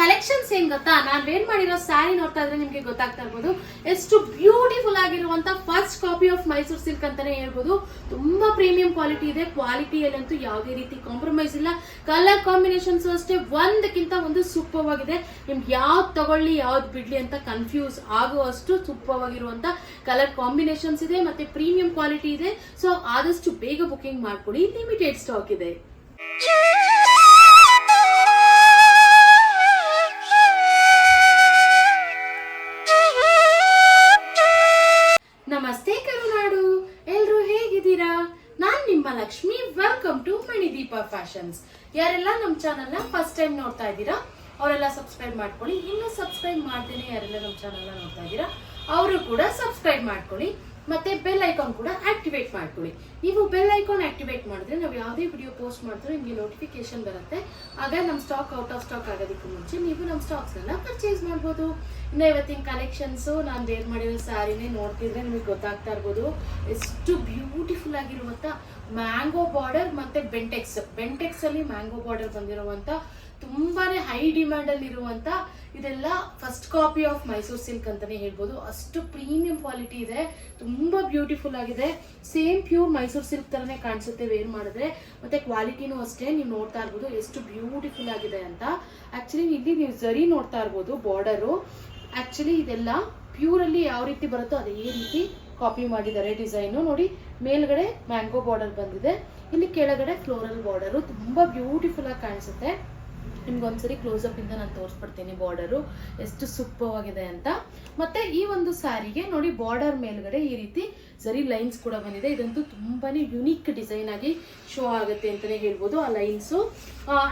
Collections ಏನ್ ಗೊತ್ತಾ? ನಾನ್ wear ಮಾಡಿರೋ ಸ್ಯಾರಿ ನೋಡ್ತಾ ಇದ್ರೆ ನಿಮ್ಗೆ ಗೊತ್ತಾಗ್ತಾ ಇರ್ಬೋದು. ಎಷ್ಟು ಬ್ಯೂಟಿಫುಲ್ ಆಗಿರುವಂತ first copy of Mysuru silk ಅಂತಾನೆ ಹೇಳ್ಬೋದು. ತುಂಬಾ ಪ್ರೀಮಿಯಂ ಕ್ವಾಲಿಟಿ ಇದೆ. ಕ್ವಾಲಿಟಿಯಲ್ಲಂತೂ ಯಾವುದೇ ರೀತಿ ಕಾಂಪ್ರಮೈಸ್ ಇಲ್ಲ. ಕಲರ್ ಕಾಂಬಿನೇಷನ್ಸ್ ಅಷ್ಟೇ, ಒಂದಕ್ಕಿಂತ ಒಂದು ಸೂಪರ್ ಆಗಿದೆ ನಿಮ್ಗೆ ಯಾವ್ದು ತಗೊಳ್ಳಿ, ಯಾವ್ದು ಬಿಡ್ಲಿ ಅಂತ ಕನ್ಫ್ಯೂಸ್ ಆಗುವಷ್ಟು ಸೂಪರ್ ಆಗಿರುವಂತ ಕಲರ್ ಕಾಂಬಿನೇಷನ್ಸ್ ಇದೆ ಮತ್ತೆ ಪ್ರೀಮಿಯಂ ಕ್ವಾಲಿಟಿ ಇದೆ. ಸೊ ಆದಷ್ಟು ಬೇಗ ಬುಕಿಂಗ್ ಮಾಡ್ಕೊಡಿ. ಲಿಮಿಟೆಡ್ ಸ್ಟಾಕ್ ಇದೆ. Lakshmi welcome to Manideepa fashions ಯಾರೆಲ್ಲ ನಮ್ಮ ಚಾನಲ್ನ ಫಸ್ಟ್ ಟೈಮ್ ನೋಡ್ತಾ ಇದ್ದೀರಾ, ಅವರೆಲ್ಲ ಸಬ್ಸ್ಕ್ರೈಬ್ ಮಾಡ್ಕೊಳ್ಳಿ. ಇನ್ನೂ ಸಬ್ಸ್ಕ್ರೈಬ್ ಮಾಡ್ತೀನಿ ಯಾರೆಲ್ಲ ನಮ್ಮ ಚಾನಲ್ನ ನೋಡ್ತಾ ಇದ್ದೀರಾ, ಅವರು ಕೂಡ ಸಬ್ಸ್ಕ್ರೈಬ್ ಮಾಡ್ಕೊಳ್ಳಿ. ಮತ್ತೆ ಬೆಲ್ ಐಕಾನ್ ಕೂಡ ಆಕ್ಟಿವೇಟ್ ಮಾಡ್ಕೊಳ್ಳಿ. ನೀವು ಬೆಲ್ ಐಕಾನ್ ಆಕ್ಟಿವೇಟ್ ಮಾಡಿದ್ರೆ ನಾವು ಯಾವುದೇ ವಿಡಿಯೋ ಪೋಸ್ಟ್ ಮಾಡಿದ್ರೆ ನಿಮಗೆ ನೋಟಿಫಿಕೇಶನ್ ಬರುತ್ತೆ. ಆಗ ನಮ್ಮ ಸ್ಟಾಕ್ ಔಟ್ ಆಫ್ ಸ್ಟಾಕ್ ಆಗೋದಕ್ಕೂ ಮುಂಚೆ ನೀವು ನಮ್ಮ ಸ್ಟಾಕ್ಸ್ ಎಲ್ಲ ಪರ್ಚೇಸ್ ಮಾಡ್ಬೋದು. ಇನ್ನು ಇವತ್ತಿನ ಕಲೆಕ್ಷನ್ಸ್ ನಾನು ವೇರ್ ಮಾಡಿರೋ ಸ್ಯಾರಿನೇ ನೋಡ್ತಿದ್ರೆ ನಿಮಗೆ ಗೊತ್ತಾಗ್ತಾ ಇರ್ಬೋದು. ಎಷ್ಟು ಬ್ಯೂಟಿಫುಲ್ ಆಗಿರುವಂಥ ಮ್ಯಾಂಗೋ ಬಾರ್ಡರ್ ಮತ್ತೆ ಬೆಂಟೆಕ್ಸ್ ಬೆಂಟೆಕ್ಸ್ ಅಲ್ಲಿ ಮ್ಯಾಂಗೋ ಬಾರ್ಡರ್ ಬಂದಿರುವಂತ ತುಂಬಾನೇ ಹೈ ಡಿಮ್ಯಾಂಡ್ ಅಲ್ಲಿ ಇರುವಂತ ಇದೆಲ್ಲ first copy of Mysore silk ಅಂತಾನೆ ಹೇಳ್ಬೋದು. ಅಷ್ಟು ಪ್ರೀಮಿಯಂ ಕ್ವಾಲಿಟಿ ಇದೆ. ತುಂಬಾ ಬ್ಯೂಟಿಫುಲ್ ಆಗಿದೆ. ಸೇಮ್ ಪ್ಯೂರ್ ಮೈಸೂರ್ ಸಿಲ್ಕ್ ತರನೇ ಕಾಣಿಸುತ್ತೆ ವೇರ್ ಮಾಡಿದ್ರೆ. ಮತ್ತೆ ಕ್ವಾಲಿಟಿನೂ ಅಷ್ಟೇ. ನೀವು ನೋಡ್ತಾ ಇರ್ಬೋದು ಎಷ್ಟು ಬ್ಯೂಟಿಫುಲ್ ಆಗಿದೆ ಅಂತ. ಆಕ್ಚುಲಿ ಇಲ್ಲಿ ನೀವು ಜರಿ ನೋಡ್ತಾ ಇರ್ಬೋದು ಬಾರ್ಡರು ಆಕ್ಚುಲಿ ಇದೆಲ್ಲ ಪ್ಯೂರ್ ಅಲ್ಲಿ ಯಾವ ರೀತಿ ಬರುತ್ತೋ ಅದೇ ರೀತಿ ಕಾಪಿ ಮಾಡಿದ್ದಾರೆ ಡಿಸೈನು ನೋಡಿ, ಮೇಲ್ಗಡೆ ಮ್ಯಾಂಗೋ ಬಾರ್ಡರ್ ಬಂದಿದೆ. ಇಲ್ಲಿ ಕೆಳಗಡೆ ಫ್ಲೋರಲ್ ಬಾರ್ಡರು ತುಂಬಾ ಬ್ಯೂಟಿಫುಲ್ ಆಗಿ ಕಾಣಿಸುತ್ತೆ. ನಿಮ್ಗೆ ಒಂದ್ಸರಿ ಕ್ಲೋಸ್ ಅಪ್ ಇಂದ ನಾನು ತೋರಿಸ್ಬಿಡ್ತೀನಿ ಬಾರ್ಡರು ಎಷ್ಟು ಸೂಪರ್ ಆಗಿದೆ ಅಂತ. ಮತ್ತೆ ಈ ಒಂದು ಸ್ಯಾರಿಗೆ ನೋಡಿ ಬಾರ್ಡರ್ ಮೇಲ್ಗಡೆ ಈ ರೀತಿ ಸರಿ ಲೈನ್ಸ್ ಕೂಡ ಬಂದಿದೆ. ಇದಂತೂ ತುಂಬಾನೇ ಯುನೀಕ್ ಡಿಸೈನ್ ಆಗಿ ಶೋ ಆಗುತ್ತೆ ಅಂತಾನೆ ಹೇಳ್ಬೋದು ಆ ಲೈನ್ಸು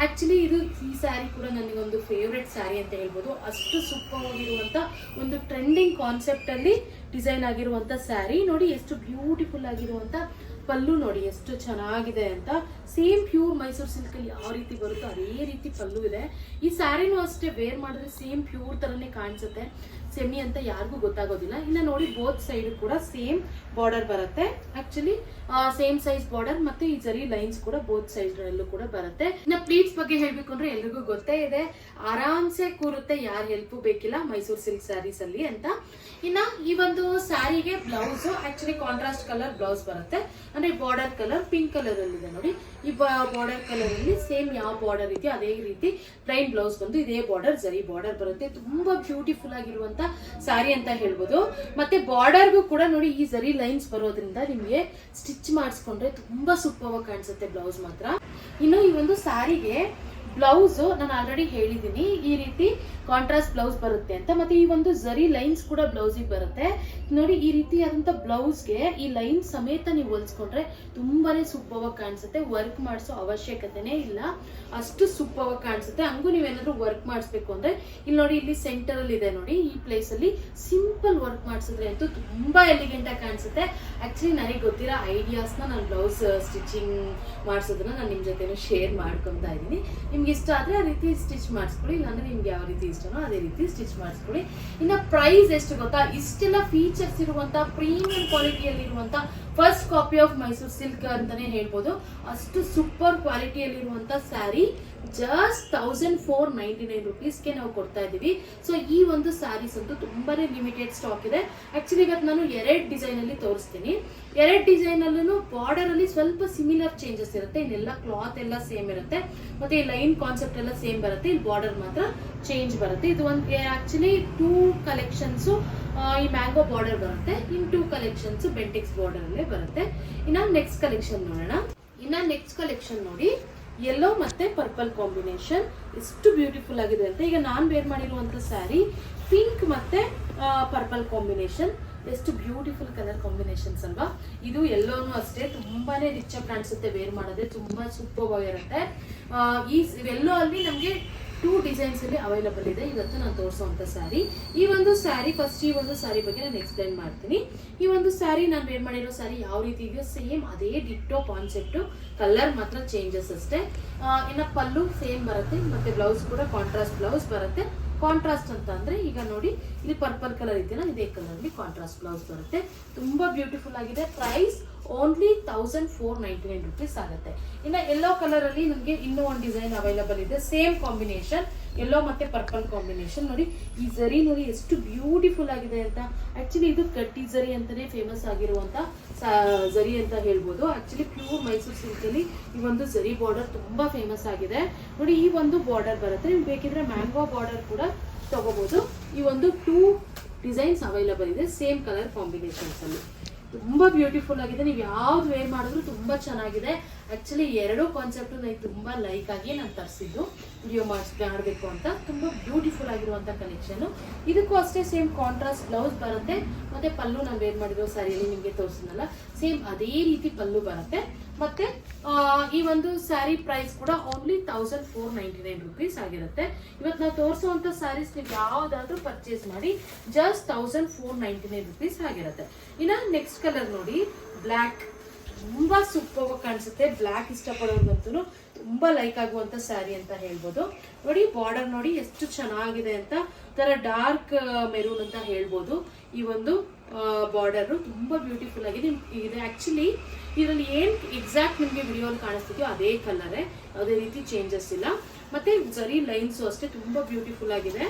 ಆಕ್ಚುಲಿ ಇದು ಈ ಸ್ಯಾರಿ ಕೂಡ ನನಗೊಂದು ಫೇವ್ರೆಟ್ ಸ್ಯಾರಿ ಅಂತ ಹೇಳ್ಬೋದು. ಅಷ್ಟು ಸೂಪರ್ ಆಗಿರುವಂತ ಒಂದು ಟ್ರೆಂಡಿಂಗ್ ಕಾನ್ಸೆಪ್ಟ್ ಅಲ್ಲಿ ಡಿಸೈನ್ ಆಗಿರುವಂತ ಸ್ಯಾರಿ ನೋಡಿ ಎಷ್ಟು ಬ್ಯೂಟಿಫುಲ್ ಆಗಿರುವಂತ ಪಲ್ಲು ನೋಡಿ ಎಷ್ಟು ಚೆನ್ನಾಗಿದೆ ಅಂತ. ಸೇಮ್ ಪ್ಯೂರ್ ಮೈಸೂರು ಸಿಲ್ಕ್ ಅಲ್ಲಿ ಯಾವ ರೀತಿ ಬರುತ್ತೋ ಅದೇ ರೀತಿ ಪಲ್ಲು ಇದೆ. ಈ ಸ್ಯಾರಿನೂ ಅಷ್ಟೇ ವೇರ್ ಮಾಡಿದ್ರೆ ಸೇಮ್ ಪ್ಯೂರ್ ತರನೇ ಕಾಣಿಸುತ್ತೆ. ಸೆಮಿ ಅಂತ ಯಾರಿಗೂ ಗೊತ್ತಾಗೋದಿಲ್ಲ. ಇನ್ನ ನೋಡಿ ಬೋತ್ ಸೈಡ್ ಕೂಡ ಸೇಮ್ ಬಾರ್ಡರ್ ಬರುತ್ತೆ. ಆಕ್ಚುಲಿ ಸೇಮ್ ಸೈಜ್ ಬಾರ್ಡರ್ ಮತ್ತೆ ಈ ಜರಿ ಲೈನ್ಸ್ ಕೂಡ ಬೋತ್ ಸೈಡ್ ಕೂಡ ಬರುತ್ತೆ. ಇನ್ನು ಪ್ಲೀಟ್ಸ್ ಬಗ್ಗೆ ಹೇಳ್ಬೇಕು ಅಂದ್ರೆ ಎಲ್ರಿಗೂ ಗೊತ್ತೇ ಇದೆ. ಆರಾಮ್ಸೆ ಕೂರುತ್ತೆ, ಯಾರ ಹೆಲ್ಪ್ ಬೇಕಿಲ್ಲ ಮೈಸೂರು ಸಿಲ್ಕ್ ಸ್ಯಾರೀಸ್ ಅಲ್ಲಿ ಅಂತ. ಇನ್ನ ಈ ಒಂದು ಸ್ಯಾರಿಗೆ blouse actually contrast colour blouse ಬರುತ್ತೆ. ಅಂದ್ರೆ ಬಾರ್ಡರ್ ಕಲರ್ ಪಿಂಕ್ ಕಲರ್ ಅಲ್ಲಿ ಇದೆ ನೋಡಿ. ಈ ಬಾರ್ಡರ್ ಕಲರ್ ಅಲ್ಲಿ ಸೇಮ್ ಯಾವ ಬಾರ್ಡರ್ ಇದೆಯೋ ಅದೇ ರೀತಿ ಪ್ಲೈನ್ ಬ್ಲೌಸ್ ಬಂದು ಇದೇ ಬಾರ್ಡರ್ ಜರಿ ಬಾರ್ಡರ್ ಬರುತ್ತೆ. ತುಂಬಾ ಬ್ಯೂಟಿಫುಲ್ ಆಗಿರುವಂತ ಸ್ಯಾರಿ ಅಂತ ಹೇಳ್ಬೋದು. ಮತ್ತೆ ಬಾರ್ಡರ್ಗೂ ಕೂಡ ನೋಡಿ ಈ ಸರಿ ಲೈನ್ಸ್ ಬರೋದ್ರಿಂದ ನಿಮಗೆ ಸ್ಟಿಚ್ ಮಾಡಿಸ್ಕೊಂಡ್ರೆ ತುಂಬಾ ಸೂಪರ್ ಕಾಣಿಸುತ್ತೆ ಬ್ಲೌಸ್ ಮಾತ್ರ. ಇನ್ನು ಈ ಒಂದು ಸ್ಯಾರಿಗೆ ಬ್ಲೌಸ್ ನಾನು ಆಲ್ರೆಡಿ ಹೇಳಿದ್ದೀನಿ ಈ ರೀತಿ ಕಾಂಟ್ರಾಸ್ಟ್ ಬ್ಲೌಸ್ ಬರುತ್ತೆ ಅಂತ. ಮತ್ತೆ ಈ ಒಂದು ಜರಿ ಲೈನ್ಸ್ ಕೂಡ ಬ್ಲೌಸಿಗೆ ಬರುತ್ತೆ. ನೋಡಿ, ಈ ರೀತಿಯಾದಂಥ ಬ್ಲೌಸ್ಗೆ ಈ ಲೈನ್ ಸಮೇತ ನೀವು ಹೊಲಿಸ್ಕೊಂಡ್ರೆ ತುಂಬಾನೇ ಸೂಪರ್ ಕಾಣಿಸುತ್ತೆ. ವರ್ಕ್ ಮಾಡಿಸೋ ಅವಶ್ಯಕತೆನೇ ಇಲ್ಲ. ಅಷ್ಟು ಸೂಪರ್ ಕಾಣಿಸುತ್ತೆ. ಹಂಗೂ ನೀವೇನಾದ್ರೂ ವರ್ಕ್ ಮಾಡಿಸ್ಬೇಕು ಅಂದ್ರೆ, ಇಲ್ಲಿ ನೋಡಿ, ಇಲ್ಲಿ ಸೆಂಟರ್ ಅಲ್ಲಿ ಇದೆ ನೋಡಿ, ಈ ಪ್ಲೇಸ್ ಅಲ್ಲಿ ಸಿಂಪಲ್ ವರ್ಕ್ ಮಾಡಿಸಿದ್ರೆ ಅಂತೂ ತುಂಬಾ ಎಲಿಗೆಂಟ್ ಆಗಿ ಕಾಣಿಸುತ್ತೆ. ಆಕ್ಚುಲಿ ನನಗೆ ಗೊತ್ತಿರೋ ಐಡಿಯಾಸ್ನ ನಾನು ಬ್ಲೌಸ್ ಸ್ಟಿಚಿಂಗ್ ಮಾಡಿಸೋದನ್ನ ನಾನು ನಿಮ್ಮ ಜೊತೆ ಶೇರ್ ಮಾಡ್ಕೊತಾ ಇದ್ದೀನಿ ನಿಮ್ಗೆ ಇಷ್ಟ ಆದರೆ ಆ ರೀತಿ ಸ್ಟಿಚ್ ಮಾಡಿಸ್ಕೊಳ್ಳಿ. ಇಲ್ಲಾಂದ್ರೆ ನಿಮ್ಗೆ ಯಾವ ರೀತಿ ಇಷ್ಟನೋ ಅದೇ ರೀತಿ ಸ್ಟಿಚ್ ಮಾಡಿಸ್ಕೊಳ್ಳಿ. ಇನ್ನು ಪ್ರೈಸ್ ಎಷ್ಟು ಗೊತ್ತಾ? ಇಷ್ಟೆಲ್ಲ ಫೀಚರ್ಸ್ ಇರುವಂಥ premium ಕ್ವಾಲಿಟಿಯಲ್ಲಿರುವಂಥ first copy of Mysore silk ಅಂತಾನೆ ಹೇಳ್ಬೋದು. ಅಷ್ಟು super ಕ್ವಾಲಿಟಿಯಲ್ಲಿರುವಂಥ saree just thousand four ninety nine ರುಪೀಸ್ಗೆ ನಾವು ಕೊಡ್ತಾ ಇದ್ದೀವಿ. ಸೊ ಈ ಒಂದು ಸ್ಯಾರೀಸ್ ಅಂತೂ ತುಂಬಾನೇ ಲಿಮಿಟೆಡ್ ಸ್ಟಾಕ್ ಇದೆ. ಆಕ್ಚುಲಿ ಇವತ್ತು ನಾನು ಎರಡು ಡಿಸೈನ್ ಅಲ್ಲಿ ತೋರಿಸ್ತೀನಿ. ಎರಡು ಡಿಸೈನ್ ಅಲ್ಲೂ ಬಾರ್ಡರ್ ಅಲ್ಲಿ ಸ್ವಲ್ಪ ಸಿಮಿಲರ್ ಚೇಂಜಸ್ ಇರುತ್ತೆ. ಇನ್ನೆಲ್ಲ ಕ್ಲಾತ್ ಎಲ್ಲ ಸೇಮ್ ಇರುತ್ತೆ. ಮತ್ತೆ ಈ ಲೈನ್ ಕಾನ್ಸೆಪ್ಟ್ ಎಲ್ಲ ಸೇಮ್ ಬರುತ್ತೆ. ಇಲ್ಲಿ ಬಾರ್ಡರ್ ಮಾತ್ರ ಚೇಂಜ್ ಬರುತ್ತೆ. ಇದು ಒಂದು ಆಕ್ಚುಲಿ ಟೂ ಕಲೆಕ್ಷನ್ಸು ಈ ಮ್ಯಾಂಗೋ ಬಾರ್ಡರ್ ಬರುತ್ತೆ. ಇನ್ ಟೂ ಕಲೆಕ್ಷನ್ಸ್ ಬೆಂಟಿಕ್ಸ್ ಬಾರ್ಡರ್ ಅಲ್ಲೇ ಬರುತ್ತೆ. ಇನ್ನ ನೆಕ್ಸ್ಟ್ ಕಲೆಕ್ಷನ್ ನೋಡೋಣ. ಇನ್ನ ನೆಕ್ಸ್ಟ್ ಕಲೆಕ್ಷನ್ ನೋಡಿ. ಯೆಲ್ಲೋ ಮತ್ತೆ ಪರ್ಪಲ್ ಕಾಂಬಿನೇಷನ್ ಎಷ್ಟು ಬ್ಯೂಟಿಫುಲ್ ಆಗಿದೆ ಅಂತ. ಈಗ ನಾನು ವೇರ್ ಮಾಡಿರುವಂತ ಸ್ಯಾರಿ ಪಿಂಕ್ ಮತ್ತೆ ಪರ್ಪಲ್ ಕಾಂಬಿನೇಷನ್ ಎಷ್ಟು ಬ್ಯೂಟಿಫುಲ್ ಕಲರ್ ಕಾಂಬಿನೇಷನ್ಸ್ ಅಲ್ವಾ? ಇದು ಎಲ್ಲೋನು ಅಷ್ಟೇ. ತುಂಬಾನೇ ರಿಚ್ ಆಗಿ ಕಾಣಿಸುತ್ತೆ ವೇರ್ ಮಾಡೋದೇ. ತುಂಬಾ ಸೂಪರ್ ಆಗಿರುತ್ತೆ. ಈ ಎಲ್ಲೋ ಅಲ್ಲಿ ನಮಗೆ ಟೂ ಡಿಸೈನ್ಸ್ ಅಲ್ಲಿ ಅವೈಲಬಲ್ ಇದೆ. ಇವತ್ತು ನಾನು ತೋರಿಸುವಂತ ಸ್ಯಾರಿ ಈ ಒಂದು ಸ್ಯಾರಿ ಫಸ್ಟ್ ಈ ಒಂದು ಸ್ಯಾರಿ ಬಗ್ಗೆ ನಾನು ಎಕ್ಸ್ಪ್ಲೈನ್ ಮಾಡ್ತೀನಿ. ಈ ಒಂದು ಸ್ಯಾರಿ ನಾನು ವೇರ್ ಮಾಡಿರೋ ಸ್ಯಾರಿ ಯಾವ ರೀತಿ ಇದೆಯೋ ಸೇಮ್ ಅದೇ ಡಿಟ್ಟೋ ಕಾನ್ಸೆಪ್ಟ್ ಕಲರ್ ಮಾತ್ರ ಚೇಂಜಸ್ ಅಷ್ಟೇ. ಇನ್ನ ಪಲ್ಲು ಸೇಮ್ ಬರುತ್ತೆ, ಮತ್ತೆ ಬ್ಲೌಸ್ ಕೂಡ ಕಾಂಟ್ರಾಸ್ಟ್ ಬ್ಲೌಸ್ ಬರುತ್ತೆ. ಕಾಂಟ್ರಾಸ್ಟ್ ಅಂತ ಅಂದ್ರೆ ಈಗ ನೋಡಿ, ಇಲ್ಲಿ ಪರ್ಪಲ್ ಕಲರ್ ಇದೆಯಲ್ಲ ಇದೇ ಕಲರ್ ಅಲ್ಲಿ ಕಾಂಟ್ರಾಸ್ಟ್ ಬ್ಲೌಸ್ ಬರುತ್ತೆ. ತುಂಬಾ ಬ್ಯೂಟಿಫುಲ್ ಆಗಿದೆ. Price only thousand four ninety nine rupees ಆಗುತ್ತೆ. ಇನ್ನು ಎಲ್ಲೋ ಕಲರ್ ಅಲ್ಲಿ ನಮಗೆ ಇನ್ನೂ ಒಂದು ಡಿಸೈನ್ ಅವೈಲಬಲ್ ಇದೆ. ಸೇಮ್ ಕಾಂಬಿನೇಷನ್ ಎಲ್ಲೋ ಮತ್ತೆ ಪರ್ಪಲ್ ಕಾಂಬಿನೇಷನ್ ನೋಡಿ, ಈ ಜರಿ ನೋಡಿ ಎಷ್ಟು ಬ್ಯೂಟಿಫುಲ್ ಆಗಿದೆ ಅಂತ. ಆಕ್ಚುಲಿ ಇದು ಕಟ್ಟಿ ಜರಿ ಅಂತಾನೆ ಫೇಮಸ್ ಆಗಿರುವಂತ ಜರಿ ಅಂತ ಹೇಳ್ಬೋದು. ಆಕ್ಚುಲಿ ಪ್ಯೂರ್ ಮೈಸೂರು ಸಿಲ್ಕ್ ಅಲ್ಲಿ ಈ ಒಂದು ಝರಿ ಬಾರ್ಡರ್ ತುಂಬಾ ಫೇಮಸ್ ಆಗಿದೆ. ನೋಡಿ, ಈ ಒಂದು ಬಾರ್ಡರ್ ಬರುತ್ತೆ. ನೀವು ಬೇಕಿದ್ರೆ ಮ್ಯಾಂಗೋ ಬಾರ್ಡರ್ ಕೂಡ ತಗೋಬಹುದು ಈ ಒಂದು ಟೂ ಡಿಸೈನ್ಸ್ ಅವೈಲಬಲ್ ಇದೆ ಸೇಮ್ ಕಲರ್ ಕಾಂಬಿನೇಷನ್ಸ್ ಅಲ್ಲಿ. ತುಂಬಾ ಬ್ಯೂಟಿಫುಲ್ ಆಗಿದೆ. ನೀವು ಯಾವ್ದು ವೇರ್ ಮಾಡಿದ್ರು ತುಂಬಾ ಚೆನ್ನಾಗಿದೆ. ಆಕ್ಚುಲಿ ಎರಡು ಕಾನ್ಸೆಪ್ಟ್ ನನಗೆ ತುಂಬಾ ಲೈಕ್ ಆಗಿ ನಾನು ತರಿಸಿದ್ದು. ವಿಡಿಯೋ ಮಾಡಿಸ್ ಮಾಡಬೇಕು ಅಂತ. ತುಂಬಾ ಬ್ಯೂಟಿಫುಲ್ ಆಗಿರುವಂಥ ಕಲೆಕ್ಷನ್ ಇದಕ್ಕೂ ಅಷ್ಟೇ ಸೇಮ್ ಕಾಂಟ್ರಾಸ್ಟ್ ಬ್ಲೌಸ್ ಬರುತ್ತೆ. ಮತ್ತೆ ಪಲ್ಲು ನಾನು ವೇರ್ ಮಾಡಿರೋ ಸ್ಯಾರಿಯಲ್ಲಿ ನಿಮಗೆ ತೋರಿಸಿದ್ನಲ್ಲ ಸೇಮ್ ಅದೇ ರೀತಿ ಪಲ್ಲು ಬರುತ್ತೆ. ಮತ್ತೆ ಈ ಒಂದು ಸ್ಯಾರಿ ಪ್ರೈಸ್ ಕೂಡ only thousand four ninety nine rupees ಆಗಿರುತ್ತೆ. ಇವತ್ತು ನಾವು ತೋರಿಸುವಂಥ ಸ್ಯಾರೀಸ್ ನೀವು ಯಾವುದಾದ್ರೂ ಪರ್ಚೇಸ್ ಮಾಡಿ just thousand four ninety nine rupees ಆಗಿರುತ್ತೆ. ಇನ್ನ ನೆಕ್ಸ್ಟ್ ಕಲರ್ ನೋಡಿ ಬ್ಲ್ಯಾಕ್ ತುಂಬಾ ಸೂಪರ್ ಕಾಣಿಸುತ್ತೆ. ಬ್ಲ್ಯಾಕ್ ಇಷ್ಟಪಡೋರ್ಗಂತೂ ತುಂಬಾ ಲೈಕ್ ಆಗುವಂತ ಸ್ಯಾರಿ ಅಂತ ಹೇಳ್ಬೋದು. ನೋಡಿ ಬಾರ್ಡರ್ ನೋಡಿ ಎಷ್ಟು ಚೆನ್ನಾಗಿದೆ ಅಂತ ತರ ಡಾರ್ಕ್ ಮೆರೂನ್ ಅಂತ ಹೇಳ್ಬೋದು. ಈ ಒಂದು ಬಾರ್ಡರ್ ತುಂಬಾ ಬ್ಯೂಟಿಫುಲ್ ಆಗಿದೆ. ಇದೆ ಆಕ್ಚುಲಿ ಇದರಲ್ಲಿ ಏನು ಎಕ್ಸಾಕ್ಟ್ ನಿಮಗೆ ವಿಡಿಯೋಲಿ ಕಾಣಿಸ್ತಿದೆಯೋ ಅದೇ ಕಲರೇ ಯಾವುದೇ ರೀತಿ ಚೇಂಜಸ್ ಇಲ್ಲ. ಮತ್ತೆ ಜರಿ ಲೈನ್ಸ್ ಅಷ್ಟೇ ತುಂಬಾ ಬ್ಯೂಟಿಫುಲ್ ಆಗಿದೆ.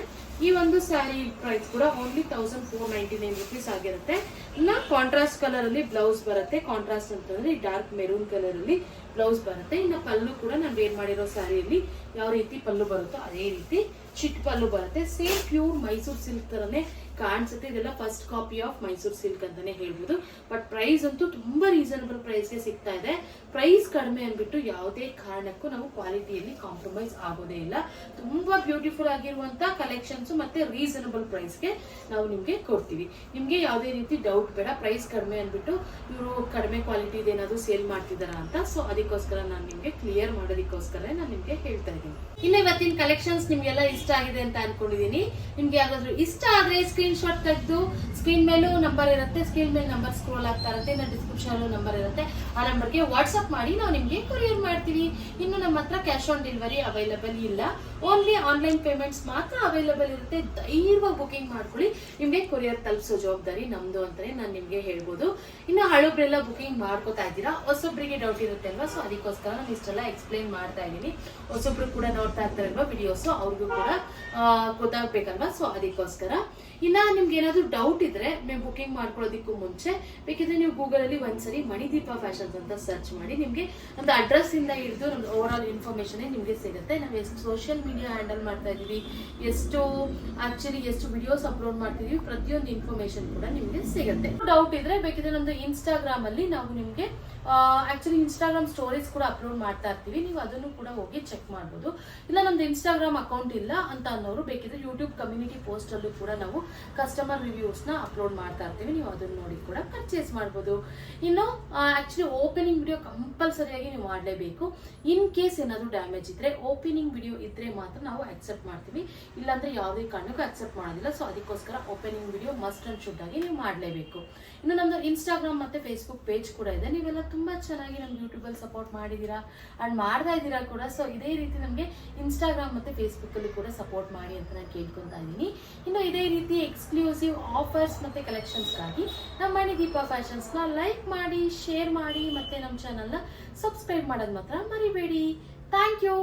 ಈ ಒಂದು ಸ್ಯಾರಿ ಪ್ರೈಸ್ ಕೂಡ only thousand four ninety nine rupees ಆಗಿರುತ್ತೆ. ಇನ್ನ ಕಾಂಟ್ರಾಸ್ಟ್ ಕಲರ್ ಅಲ್ಲಿ ಬ್ಲೌಸ್ ಬರುತ್ತೆ. ಕಾಂಟ್ರಾಸ್ಟ್ ಅಂತಂದ್ರೆ ಡಾರ್ಕ್ ಮೆರೂನ್ ಕಲರ್ ಅಲ್ಲಿ ಬ್ಲೌಸ್ ಬರುತ್ತೆ. ಇನ್ನು ಪಲ್ಲು ಕೂಡ ನಾನು ವೇರ್ ಮಾಡಿರೋ ಸ್ಯಾರಿಯಲ್ಲಿ ಯಾವ ರೀತಿ ಪಲ್ಲು ಬರುತ್ತೋ ಅದೇ ರೀತಿ ಚಿಟ್ ಪಲ್ಲು ಬರುತ್ತೆ. ಸೇಮ್ ಪ್ಯೂರ್ ಮೈಸೂರು ಸಿಲ್ಕ್ ತರನೇ ಕಾಣಿಸುತ್ತೆ. ಇದೆಲ್ಲ first copy of Mysore silk ಅಂತಾನೆ ಹೇಳ್ಬೋದು. ಬಟ್ ಪ್ರೈಸ್ ಅಂತೂ ತುಂಬಾ ರೀಸನಬಲ್ ಪ್ರೈಸ್ಗೆ ಸಿಗ್ತಾ ಇದೆ. ಪ್ರೈಸ್ ಕಡಿಮೆ ಅಂದ್ಬಿಟ್ಟು ಯಾವುದೇ ಕಾರಣಕ್ಕೂ ನಾವು ಕ್ವಾಲಿಟಿಯಲ್ಲಿ ಕಾಂಪ್ರಮೈಸ್ ಆಗೋದೇ ಇಲ್ಲ. ತುಂಬಾ ಬ್ಯೂಟಿಫುಲ್ ಆಗಿರುವಂತ ಕಲೆಕ್ಷನ್ಸ್ ಮತ್ತೆ ರೀಸನಬಲ್ ಪ್ರೈಸ್ಗೆ ನಾವು ನಿಮ್ಗೆ ಕೊಡ್ತೀವಿ. ನಿಮ್ಗೆ ಯಾವುದೇ ರೀತಿ ಡೌಟ್ ಬೇಡ. ಪ್ರೈಸ್ ಕಡಿಮೆ ಅಂದ್ಬಿಟ್ಟು ಇವರು ಕಡಿಮೆ ಕ್ವಾಲಿಟಿ ಏನಾದ್ರೂ ಸೇಲ್ ಮಾಡ್ತಿದಾರ ಅಂತ. ಸೊ ಅದಕ್ಕೋಸ್ಕರ ನಾನು ನಿಮ್ಗೆ ಕ್ಲಿಯರ್ ಮಾಡೋದಕ್ಕೋಸ್ಕರ ನಾನು ನಿಮ್ಗೆ ಹೇಳ್ತಾ ಇದ್ದೀನಿ. ಇನ್ನು ಇವತ್ತಿನ ಕಲೆಕ್ಷನ್ಸ್ ನಿಮ್ಗೆಲ್ಲ ಇಷ್ಟ ಆಗಿದೆ ಅಂತ ಅನ್ಕೊಂಡಿದೀನಿ ನಿಮ್ಗೆ ಯಾವ್ದಾದ್ರು ಇಷ್ಟ ಆದ್ರೆ ಸ್ಕ್ರೀನ್ ಶಾಟ್ ತೆಗೆದು ಸ್ಕ್ರೀನ್ ಮೇಲೂ ನಂಬರ್ ಇರುತ್ತೆ. ಸ್ಕ್ರೀನ್ ಮೇಲೆ ನಂಬರ್ ಸ್ಕ್ರೋಲ್ ಆಗ್ತಾ ಇರುತ್ತೆ. ಇನ್ನು ಡಿಸ್ಕ್ರಿಪ್ಷನ್ ನಂಬರ್ ಇರುತ್ತೆ. ಆ ನಂಬರ್ಗೆ ವಾಟ್ಸ್ಆಪ್ ಮಾಡಿ ನಾವು ನಿಮಗೆ ಕೊರಿಯರ್ ಮಾಡ್ತೀವಿ. ಇನ್ನು ನಮ್ಮ ಹತ್ರ ಕ್ಯಾಶ್ ಆನ್ ಡೆಲಿವರಿ ಅವೈಲಬಲ್ ಇಲ್ಲ. ಓನ್ಲಿ ಆನ್ಲೈನ್ ಪೇಮೆಂಟ್ಸ್ ಮಾತ್ರ ಅವೈಲಬಲ್ ಇರುತ್ತೆ. ಧೈರ್ಯವಾಗಿ ಬುಕಿಂಗ್ ಮಾಡ್ಕೊಳ್ಳಿ. ನಿಮಗೆ ಕೊರಿಯರ್ ತಲುಪಿಸೋ ಜವಾಬ್ದಾರಿ ನಮ್ದು ಅಂತಾನೆ ನಾನು ನಿಮಗೆ ಹೇಳ್ಬೋದು. ಇನ್ನು ಹಳೊಬ್ರೆಲ್ಲ ಬುಕಿಂಗ್ ಮಾಡ್ಕೋತಾ ಇದ್ದೀರಾ? ಹೊಸೊಬ್ರಿಗೆ ಡೌಟ್ ಇರುತ್ತೆ ಅಲ್ವಾ? ಸೊ ಅದಕ್ಕೋಸ್ಕರ ನಾನು ಇಷ್ಟೆಲ್ಲ ಎಕ್ಸ್ಪ್ಲೈನ್ ಮಾಡ್ತಾ ಇದ್ದೀನಿ. ಹೊಸೊಬ್ರು ಕೂಡ ನೋಡ್ತಾ ಇರ್ತಾರಲ್ವಾ ವಿಡಿಯೋಸ್ ಅವ್ರಿಗೂ ಕೂಡ ಗೊತ್ತಾಗಬೇಕಲ್ವಾ? ಸೊ ಅದಕ್ಕೋಸ್ಕರ. ಇನ್ನ ನಿಮ್ಗೆ ಏನಾದ್ರು ಡೌಟ್ ಇದ್ರೆ, ನೀವು ಬುಕಿಂಗ್ ಮಾಡ್ಕೊಳ್ಳೋದಕ್ಕೂ ಮುಂಚೆ, ಬೇಕಿದ್ರೆ ನೀವು ಗೂಗಲ್ ಅಲ್ಲಿ ಒಂದ್ಸರಿ ಮಣಿದೀಪ ಅಂತ ಸರ್ಚ್ ಮಾಡಿ ನಿಮಗೆ ನಮ್ದು ಅಡ್ರೆಸ್ ಇಂದ ಹಿಡಿದು ನಮ್ದು ಓವರ್ ಆಲ್ ಇನ್ಫಾರ್ಮೇಷನೇ ನಿಮಗೆ ಸಿಗುತ್ತೆ. ನಾವು ಎಷ್ಟು ಸೋಷಿಯಲ್ ಮೀಡಿಯಾ ಹ್ಯಾಂಡಲ್ ಮಾಡ್ತಾ ಇದೀವಿ ಎಷ್ಟು ಆಕ್ಚುಲಿ ಎಷ್ಟು ವಿಡಿಯೋಸ್ ಅಪ್ಲೋಡ್ ಮಾಡ್ತಿದೀವಿ, ಪ್ರತಿಯೊಂದು ಇನ್ಫಾರ್ಮೇಶನ್ ಕೂಡ ನಿಮಗೆ ಸಿಗುತ್ತೆ. ಡೌಟ್ ಇದ್ರೆ ಬೇಕಿದ್ರೆ ನಮ್ದು ಇನ್ಸ್ಟಾಗ್ರಾಮಲ್ಲಿ ನಾವು ನಿಮ್ಗೆ ಆಕ್ಚುಲಿ ಇನ್ಸ್ಟಾಗ್ರಾಮ್ ಸ್ಟೋರೀಸ್ ಕೂಡ ಅಪ್ಲೋಡ್ ಮಾಡ್ತಾ ಇರ್ತೀವಿ. ನೀವು ಅದನ್ನು ಕೂಡ ಹೋಗಿ ಚೆಕ್ ಮಾಡ್ಬೋದು. ಇಲ್ಲ ನಮ್ದು ಇನ್ಸ್ಟಾಗ್ರಾಮ್ ಅಕೌಂಟ್ ಇಲ್ಲ ಅಂತ ಅನ್ನೋರು ಬೇಕಿದ್ರೆ ಯೂಟ್ಯೂಬ್ ಕಮ್ಯುನಿಟಿ ಪೋಸ್ಟ್ ಅಲ್ಲೂ ಕೂಡ ನಾವು ಕಸ್ಟಮರ್ ರಿವ್ಯೂಸ್ನ ಅಪ್ಲೋಡ್ ಮಾಡ್ತಾ ಇರ್ತೀವಿ. ನೀವು ಅದನ್ನ ನೋಡಿ ಕೂಡ ಪರ್ಚೇಸ್ ಮಾಡ್ಬೋದು. ಇನ್ನು ಆಕ್ಚುಲಿ ಓಪನಿಂಗ್ ವಿಡಿಯೋ ಕಂಪಲ್ಸರಿಯಾಗಿ ನೀವು ಮಾಡಲೇಬೇಕು. ಇನ್ ಕೇಸ್ ಏನಾದರೂ ಡ್ಯಾಮೇಜ್ ಇದ್ರೆ ಓಪನಿಂಗ್ ವಿಡಿಯೋ ಇದ್ರೆ ಮಾತ್ರ ನಾವು ಅಕ್ಸೆಪ್ಟ್ ಮಾಡ್ತೀವಿ. ಇಲ್ಲಾಂದ್ರೆ ಯಾವುದೇ ಕಾರಣಕ್ಕೂ ಅಕ್ಸೆಪ್ಟ್ ಮಾಡೋದಿಲ್ಲ. ಸೊ ಅದಕ್ಕೋಸ್ಕರ opening video must and should ಆಗಿ ನೀವು ಮಾಡಲೇಬೇಕು. ಇನ್ನು, ನಮ್ದು ಇನ್ಸ್ಟಾಗ್ರಾಮ್ ಮತ್ತೆ ಫೇಸ್ಬುಕ್ ಪೇಜ್ ಕೂಡ ಇದೆ. ನೀವೆಲ್ಲ ತುಂಬಾ ಚೆನ್ನಾಗಿ ನಮ್ಗೆ ಯೂಟ್ಯೂಬಲ್ಲಿ ಸಪೋರ್ಟ್ ಮಾಡಿದ್ದೀರಾ ಆ್ಯಂಡ್ ಮಾಡ್ತಾ ಇದ್ದೀರಾ ಕೂಡ. ಸೊ ಇದೇ ರೀತಿ ನಮಗೆ ಇನ್ಸ್ಟಾಗ್ರಾಮ್ ಮತ್ತು ಫೇಸ್ಬುಕ್ಕಲ್ಲಿ ಕೂಡ ಸಪೋರ್ಟ್ ಮಾಡಿ ಅಂತ ನಾನು ಕೇಳ್ಕೊತಾ ಇದ್ದೀನಿ. ಇನ್ನು ಇದೇ ರೀತಿ ಎಕ್ಸ್ಕ್ಲೂಸಿವ್ ಆಫರ್ಸ್ ಮತ್ತು ಕಲೆಕ್ಷನ್ಸ್ಗಾಗಿ ನಮ್ಮ ಮನೆ ದೀಪ ಫ್ಯಾಷನ್ಸ್ನ ಲೈಕ್ ಮಾಡಿ ಶೇರ್ ಮಾಡಿ ಮತ್ತು ನಮ್ಮ ಚಾನಲ್ನ ಸಬ್ಸ್ಕ್ರೈಬ್ ಮಾಡೋದು ಮಾತ್ರ ಮರಿಬೇಡಿ. Thank you